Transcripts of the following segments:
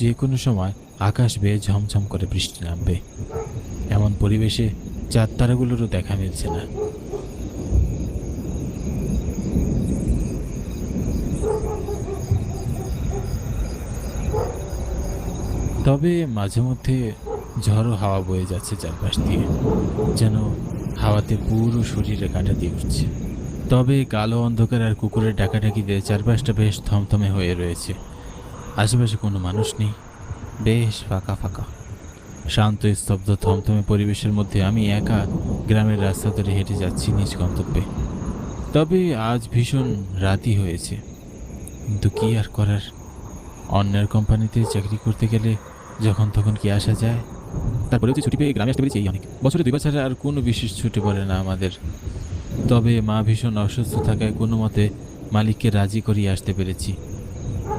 যে কোনো সময় আকাশ বেয়ে ঝমঝম করে বৃষ্টি নামবে। এমন পরিবেশে চাঁদ তারাগুলোরও দেখা মিলছে না। তবে মাঝে মধ্যে ঝড়ো হাওয়া বয়ে যাচ্ছে চারপাশ দিয়ে, যেন হাওয়াতে পুরো শরীরে কাটা দিয়ে উঠছে। তবে কালো অন্ধকার আর কুকুরের ডাকাডাকিতে চারপাশটা বেশ থমথমে হয়ে রয়েছে। আশেপাশে কোনো মানুষ নেই। বেশ ফাঁকা ফাঁকা। শান্ত, স্তব্ধ, থমথমে পরিবেশের মধ্যে আমি একা গ্রামের রাস্তা ধরে হেঁটে যাচ্ছি নিজ গন্তব্যে। তবে আজ ভীষণ রাতই হয়েছে। কিন্তু কি আর করার? অন্যের কোম্পানিতে চাকরি করতে গেলে যখন তখন কি আসা যায়? তারপরে ছুটি পেয়ে গ্রামে আসতে পেরেছি এই অনেক। বছরে দুই বছর আর কোনো বিশেষ ছুটি পড়ে না আমাদের। তবে মা ভীষণ অসুস্থ থাকায় কোনো মতে মালিককে রাজি করিয়ে আসতে পেরেছি।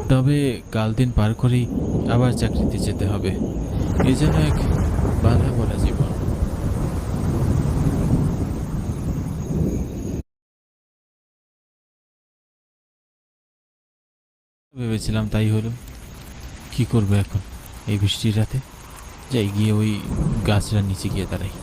তবে কাল দিন পার করেই আবার চাকরিতে যেতে হবে। এ যেন এক বাধা পড়া জীবন। ভেবেছিলাম তাই হলো। কি করব এখন এই বৃষ্টির রাতে? যাই গিয়ে ওই গাছটার নিচে গিয়ে দাঁড়াই।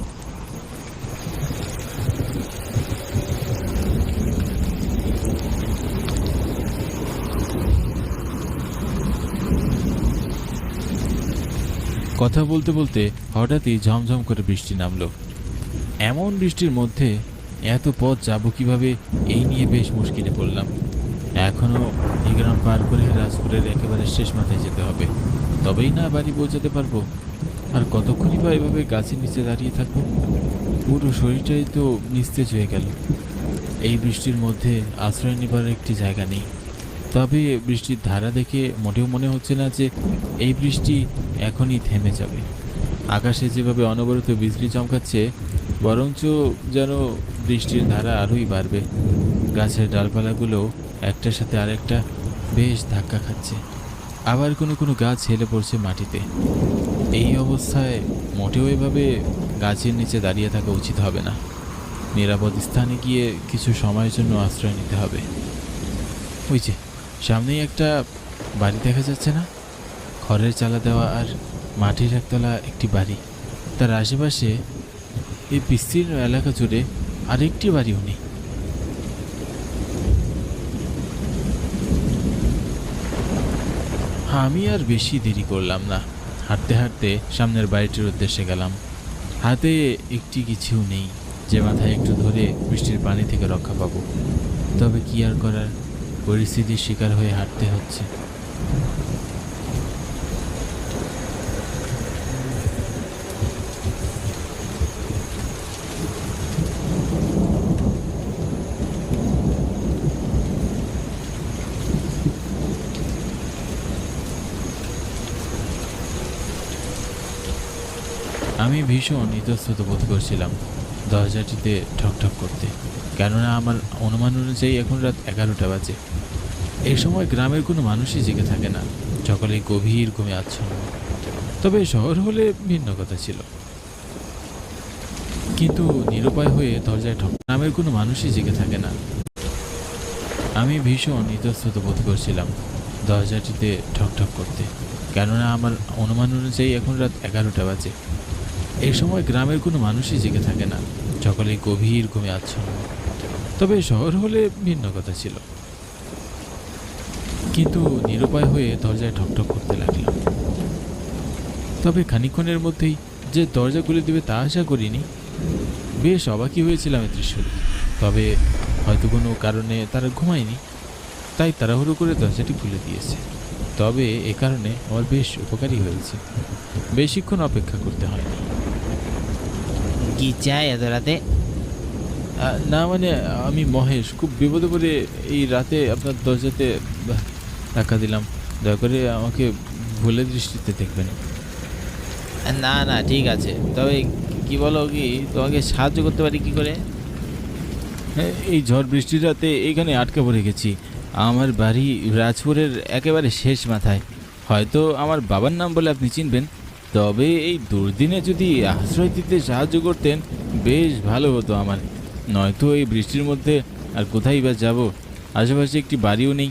কথা বলতে বলতে হঠাৎই ঝমঝম করে বৃষ্টি নামলো। এমন বৃষ্টির মধ্যে এত পথ যাব কীভাবে, এই নিয়ে বেশ মুশকিলে পড়লাম। এখনও এই গ্রাম পার করে রাজপুরের একেবারে শেষ মাথায় যেতে হবে। তবেই না বাড়ি পৌঁছাতে পারব? আর কতক্ষণই বা এভাবে গাছের নিচে দাঁড়িয়ে থাকব? পুরো শরীরটাই তো নিস্তেজ হয়ে গেল। এই বৃষ্টির মধ্যে আশ্রয় নেবার একটি জায়গা নেই। তবে বৃষ্টির ধারা দেখে মোটেও মনে হচ্ছে না যে এই বৃষ্টি এখনই থেমে যাবে। আকাশে যেভাবে অনবরত বিজলি চমকাচ্ছে, বরঞ্চ যেন বৃষ্টির ধারা আরোই বাড়বে। গাছের ডালপালাগুলো একটার সাথে আরেকটা বেশ ধাক্কা খাচ্ছে। আবার কোনো কোনো গাছ হেলে পড়ছে মাটিতে। এই অবস্থায় মোটেও এভাবে গাছের নিচে দাঁড়িয়ে থাকা উচিত হবে না। নিরাপদ স্থানে গিয়ে কিছু সময়ের জন্য আশ্রয় নিতে হবে। ওই যে সামনেই একটা বাড়ি দেখা যাচ্ছে না? খড়ের চালা দেওয়া আর মাটির একতলা একটি বাড়ি। তার আশেপাশে এই বিস্তীর্ণ এলাকা জুড়ে আরেকটি বাড়িও নেই। আমি আর বেশি দেরি করলাম না। হাঁটতে হাঁটতে সামনের বাড়িটির উদ্দেশ্যে গেলাম। হাতে একটি কিছু নেই। যে মাথায় একটু ধরে বৃষ্টির পানি থেকে রক্ষা পাবো। তবে কি আর করার? পরিস্থিতির শিকার হয়ে হাঁটতে হচ্ছে। আমি ভীষণ ইতস্তত বোধ করছিলাম। দরজাটিতে ঠকঠক করতে। কেননা আমার অনুমান অনুযায়ী এখন রাত এগারোটা বাজে। এই সময় গ্রামের কোনো মানুষই জেগে থাকে না। সকলে গভীর ঘুমে আচ্ছন্ন। তবে শহর হলে ভিন্ন কথা ছিল। কিন্তু নিরুপায় হয়ে দরজায় ঠক গ্রামের কোনো মানুষই জেগে থাকে না। আমি ভীষণ ইতস্তত বোধ করছিলাম দরজাটিতে ঠকঠক করতে। কেননা আমার অনুমান অনুযায়ী এখন রাত এগারোটা বাজে। এই সময় গ্রামের কোনো মানুষই জেগে থাকে না। সকলেই গভীর ঘুমে আচ্ছন্ন। তবে শহর হলে ভিন্ন কথা ছিল। কিন্তু নিরুপায় হয়ে দরজায় ঠকঠক করতে লাগলাম তবে খানিক্ষণের মধ্যেই যে দরজা খুলে দেবে তা আশা করিনি। বেশ অবাকই হয়েছিলাম এই দৃশ্য তবে হয়তো কোনো কারণে তারা ঘুমায়নি। তাই তাড়াহুড়ো করে দরজাটি খুলে দিয়েছে। তবে এ কারণে আমার বেশ উপকারী হয়েছে। বেশিক্ষণ অপেক্ষা করতে হয়নি। কি চাই এত রাতে? না মানে আমি মহেশ খুব বিপদে পড়ে এই রাতে আপনার দরজাতে ধাক্কা দিলাম। দয়া করে আমাকে ভুলে দৃষ্টিতে দেখবেন। না না ঠিক আছে। তবে কি বলো কি তোমাকে সাহায্য করতে পারি কি করে? হ্যাঁ, এই ঝড় বৃষ্টির রাতে এইখানে আটকে পড়ে গেছি। আমার বাড়ি রাজপুরের একেবারে শেষ মাথায়। হয়তো আমার বাবার নাম বলে আপনি চিনবেন। তবে এই দুর্দিনে যদি আশ্রয় দিতে সাহায্য করতেন বেশ ভালো হতো আমার। নয়তো এই বৃষ্টির মধ্যে আর কোথায় বা যাব? আশেপাশে একটি বাড়িও নেই।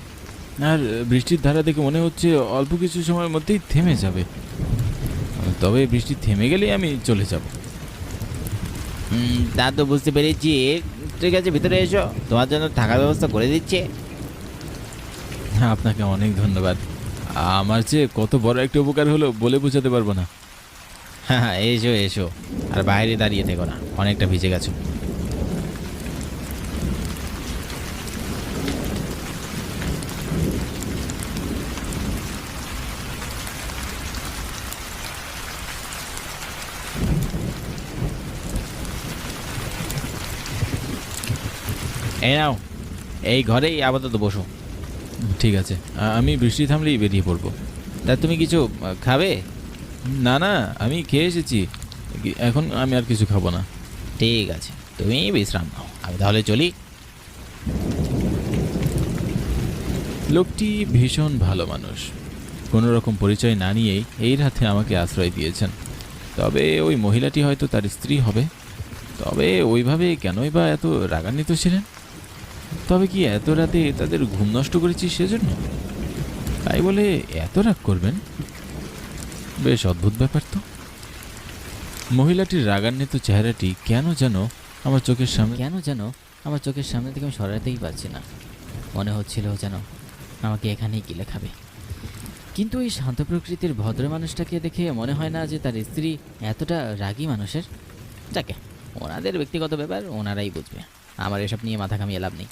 আর বৃষ্টির ধারা দেখে মনে হচ্ছে অল্প কিছু সময়ের মধ্যেই থেমে যাবে। তবে বৃষ্টি থেমে গেলেই আমি চলে যাব। তা তো বুঝতে পেরেছি। ঠিক আছে ভিতরে এসো। তোমার জন্য থাকার ব্যবস্থা করে দিচ্ছে। হ্যাঁ আপনাকে অনেক ধন্যবাদ। আমার যে কত বড় একটা উপকার হলো বলে বোঝাতে পারব না। হ্যাঁ হ্যাঁ এসো এসো। আর বাইরে দাঁড়িয়ে থেকো না, অনেকটা ভিজে গেছো। এই নাও, এই ঘরেই আপাতত বসো। ঠিক আছে। আমি বৃষ্টি থামলেই বেরিয়ে পড়ব। তা তুমি কিছু খাবে? না না আমি খেয়ে এসেছি। এখন আমি আর কিছু খাব না। ঠিক আছে তুমি বিশ্রাম নাও আমি তাহলে চলি। লোকটি ভীষণ ভালো মানুষ। কোনো রকম পরিচয় না নিয়েই এই রাতে আমাকে আশ্রয় দিয়েছেন। তবে ওই মহিলাটি হয়তো তার স্ত্রী হবে। তবে ওইভাবে কেনই বা এত রাগান্বিত ছিলেন? তবে কি এত রাতে তাদের ঘুম নষ্ট করেছি সেজন্য? তাই বলে এত রাগ করবেন? বেশ অদ্ভুত ব্যাপার তো। মহিলাটির রাগান্বিত চেহারাটি কেন যেন আমার চোখের সামনে কেন যেন আমার চোখের সামনে থেকে আমি সরাতেই পারছি না। মনে হচ্ছিল যেন আমাকে এখানেই গিলে খাবে। কিন্তু এই শান্ত প্রকৃতির ভদ্র মানুষটাকে দেখে মনে হয় না যে তার স্ত্রী এতটা রাগী মানুষের। যাকে, ওনাদের ব্যক্তিগত ব্যাপার ওনারাই বুঝবে। আমার এসব নিয়ে মাথা কামিয়ে লাভ নেই।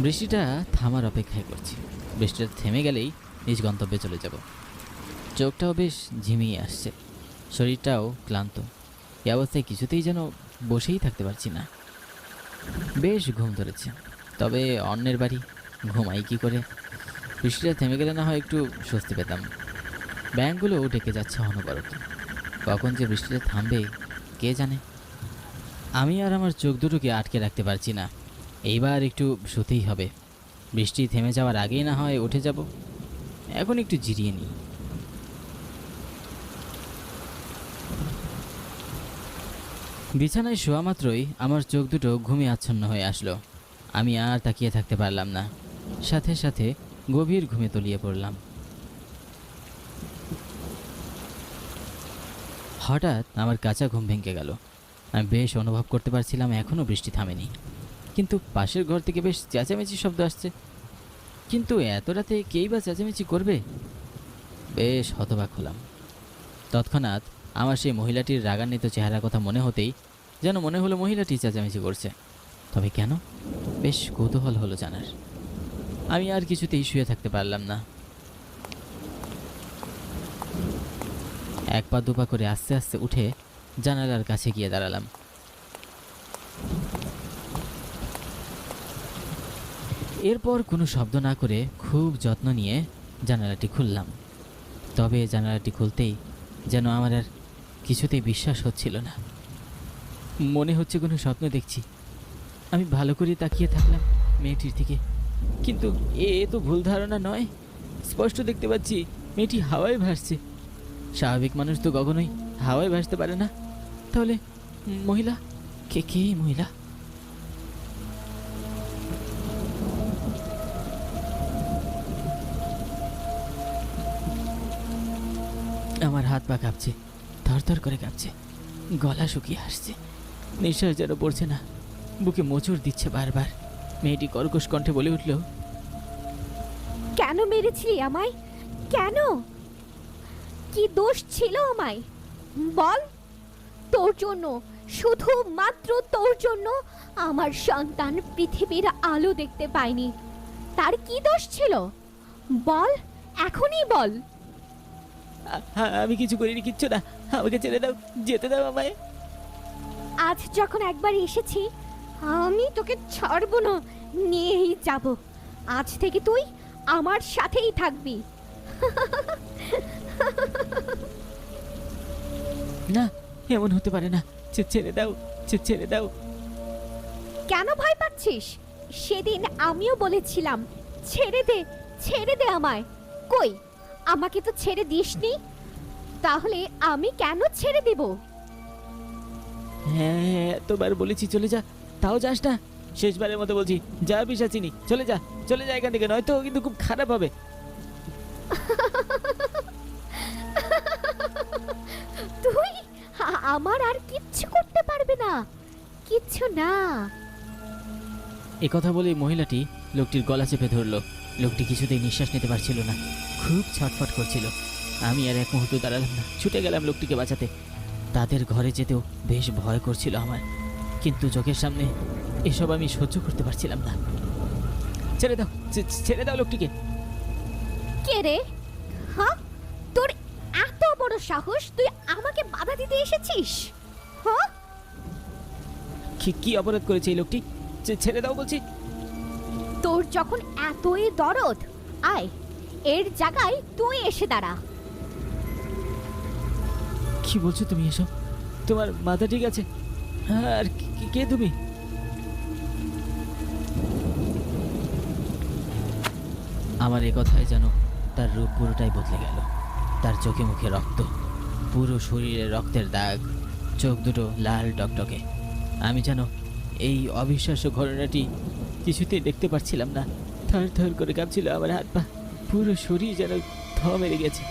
বৃষ্টিটা থামার অপেক্ষায় করছি। বৃষ্টিটা থেমে গেলেই নিজ গন্তব্যে চলে যাব। চোখটাও বেশ ঝিমিয়ে আসছে। শরীরটাও ক্লান্ত। এই অবস্থায় কিছুতেই যেন বসেই থাকতে পারছি না। বেশ ঘুম ধরেছে। তবে অন্যের বাড়ি ঘুমাই কি করে? বৃষ্টিটা থেমে গেলে না হয় একটু স্বস্তি পেতাম। ব্যাংকগুলো ডেকে যাচ্ছে অনবরত। কখন যে বৃষ্টিটা থামবে, কে জানে? আমি আর আমার চোখ দুটোকে আটকে রাখতে পারছি না। এইবার একটু শুতেই হবে। বৃষ্টি থেমে যাওয়ার আগেই না হয় উঠে যাব। এখন একটু জিরিয়ে নিই। বিছানায় শোয়া মাত্রই আমার চোখ দুটো ঘুমে আচ্ছন্ন হয়ে আসলো। আমি আর তাকিয়ে থাকতে পারলাম না। সাথে সাথে গভীর ঘুমে তলিয়ে পড়লাম। হঠাৎ আমার কাঁচা ঘুম ভেঙে গেল। আমি বেশ অনুভব করতে পারছিলাম এখনও বৃষ্টি থামেনি। কিন্তু পাশের ঘর থেকে বেশ চেঁচামেচি শব্দ আসছে। কিন্তু এত রাতে কেই বা চেঁচামেচি করবে? বেশ হতবাক হলাম। তৎক্ষণাৎ আমার সেই মহিলাটির রাগান্বিত চেহারার কথা মনে হতেই যেন মনে হলো মহিলাটি চেঁচামেচি করছে। তবে কেন? বেশ কৌতূহল হলো জানার। আমি আর কিছুতেই শুয়ে থাকতে পারলাম না। এক পা দুপা করে আস্তে আস্তে উঠে জানালার কাছে গিয়ে দাঁড়ালাম। এরপর কোনো শব্দ না করে খুব যত্ন নিয়ে জানালাটি খুললাম। তবে জানালাটি খুলতেই যেন আমার আর কিছুতেই বিশ্বাস হচ্ছিল না। মনে হচ্ছে কোনো স্বপ্ন দেখছি। আমি ভালো করে তাকিয়ে থাকলাম মেয়েটির দিকে। কিন্তু এ তো ভুল ধারণা নয়। স্পষ্ট দেখতে পাচ্ছি মেয়েটি হাওয়ায় ভাসছে। স্বাভাবিক মানুষ তো কখনোই হাওয়ায় ভাসতে পারে না। তাহলে মহিলা? কে কে মহিলা? আমার হাত পা কাঁপছে থরথর করে কাঁপছে, গলা শুকিয়ে আসছে। নিঃশ্বাস যেন পড়ছে না, বুকে মোচড় দিচ্ছে বারবার। মেয়েটি কর্কশ কণ্ঠে বলে উঠল, কেন মেরেছিলি আমায়? কেন? কি দোষ ছিল আমায়? বল। তোর জন্য শুধু মাত্র তোর জন্য আমার সন্তান পৃথিবীর আলো দেখতে পায়নি। তার কি দোষ ছিল? বল এখনই বল। আমি কিছু করিনি কিচ্ছু না। আমাকে ছেড়ে দাও যেতে দাও আমায়। আজ যখন একবার এসেছি আমি তোকে ছাড়বো না নিয়েই যাব। আজ থেকে তুই আমার সাথেই থাকবি। না এমন হতে পারে না। ছেড়ে দাও ছেড়ে দাও। কেন ভয় পাচ্ছিস? সেদিন আমিও বলেছিলাম ছেড়ে দে ছেড়ে দে আমায়। কই আমাকে তো ছেড়ে দিসনি? তাহলে আমি কেন ছেড়ে দিব? হ্যাঁ এতবার বলেছি চলে যা। তাও যাস না। শেষবারের মতো বলছি যা পিসাচিনি চলে যা। চলে যায় এখান থেকে নয়তো কিন্তু খুব খারাপ হবে। আমার আর কিচ্ছু করতে পারবে না। কিচ্ছু না। এ কথা বলে মহিলাটি লোকটির গলা চেপে ধরলো। লোকটি কিছুতেই নিঃশ্বাস নিতে পারছিল না। খুব ছটফট করছিল। আমি আর এক মুহূর্ত দাঁড়ালাম না। ছুটে গেলাম লোকটিকে বাঁচাতে। তাদের ঘরে যেতেও বেশ ভয় করছিল আমার। কিন্তু চোখের সামনে এসব আমি সহ্য করতে পারছিলাম না। ছেড়ে দাও ছেড়ে দাও লোকটিকে। কে রে? হ্যাঁ? সাহস তুই আমাকে বাধা দিতে এসেছিস? হ্যাঁ? কি কি অপরাধ করেছে এই লোকটি? ছেড়ে দাও বলছি। তোর যখন এতই দরদ আয় এর জায়গায় তুই এসে দাঁড়া। কি বলছো তুমি এসব? তোমার মাথা ঠিক আছে? হ্যাঁ, আর কে তুমি? আমার এ কথায় যেন তার রূপ পুরোটাই বদলে গেল। তার চোখে মুখে রক্ত। পুরো শরীরে রক্তের দাগ চোখ দুটো লাল টকটকে। আমি যেন এই অবিশ্বাস্য ঘটনাটি কিছুতেই দেখতে পারছিলাম না। থর থর করে কাঁপছিল আমার হাত পা। পুরো শরীর যেন থ মেরে গেছে।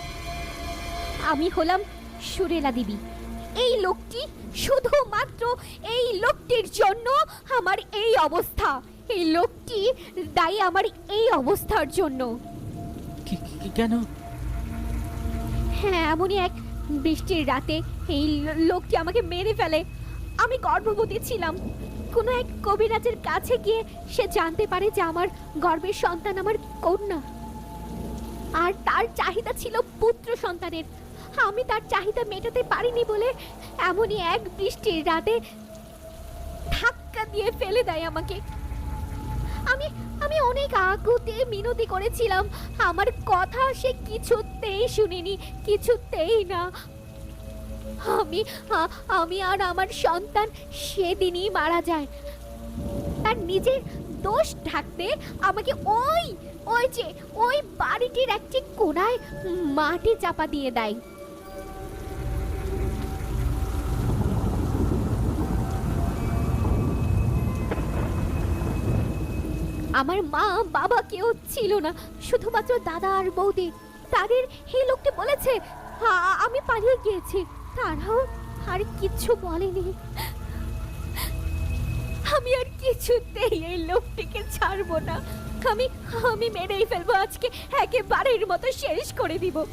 আমি হলাম সুরেলা দেবী। এই লোকটি শুধুমাত্র এই লোকটির জন্য আমার এই অবস্থা। এই লোকটি দায়ী আমার এই অবস্থার জন্য। কেন? হ্যাঁ এমনই এক বৃষ্টির রাতে এই লোকটি আমাকে মেরে ফেলে। আমি গর্ভবতী ছিলাম। কোনো এক কবিরাজের কাছে গিয়ে সে জানতে পারে যে আমার গর্ভের সন্তান আমার কন্যা। আর তার চাহিদা ছিল পুত্র সন্তানের। আমি তার চাহিদা মেটাতে পারিনি বলে এমনই এক বৃষ্টির রাতে ধাক্কা দিয়ে ফেলে দেয় আমাকে। আমি আমি অনেক আকুতে, মিনতি করেছিলাম। আমার কথা সে কিছুতেই শুনিনি, কিছুতেই না। আমি আমি আর আমার সন্তান সেদিনই মারা যায়। তার নিজের দোষ ঢাকতে আমাকে ওই ওই যে, ওই বাড়িটির একটি কোনায় মাটি চাপা দিয়ে দেয়। আমার মা, বাবা কেউ ছিল না। শুধুমাত্র দাদা আর বৌদি। তাদের এই লোকটি বলেছে, "আ- আমি পালিয়ে গিয়েছি। তারাও আর কিচ্ছু বলেনি। আমি আর কিছুতেই এই লোকটিকে ছাড়বো না। আমি আমি মেরেই ফেলব। আজকে একেবারের মতো শেষ করে দিব।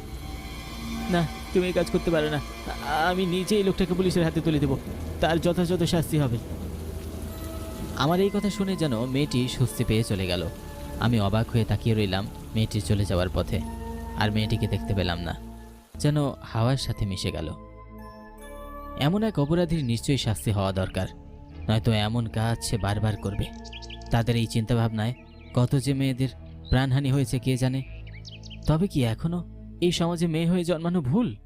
না, তুমি এই কাজ করতে পারো না। আমি নিজেই লোকটাকে পুলিশের হাতে তুলে দেবো। তার যথাযথ শাস্তি হবে। আমার এই কথা শুনে যেন মেয়েটি স্বস্তি পেয়ে চলে গেল। আমি অবাক হয়ে তাকিয়ে রইলাম মেয়েটি চলে যাওয়ার পথে। আর মেয়েটিকে দেখতে পেলাম না। যেন হাওয়ার সাথে মিশে গেল। এমন এক অপরাধীর নিশ্চয়ই শাস্তি হওয়া দরকার। নয়তো এমন কাজ সে বারবার করবে। তাদের এই চিন্তাভাবনায় কত যে মেয়েদের প্রাণহানি হয়েছে কে জানে। তবে কি এখনও এই সমাজে মেয়ে হয়ে জন্মানো ভুল?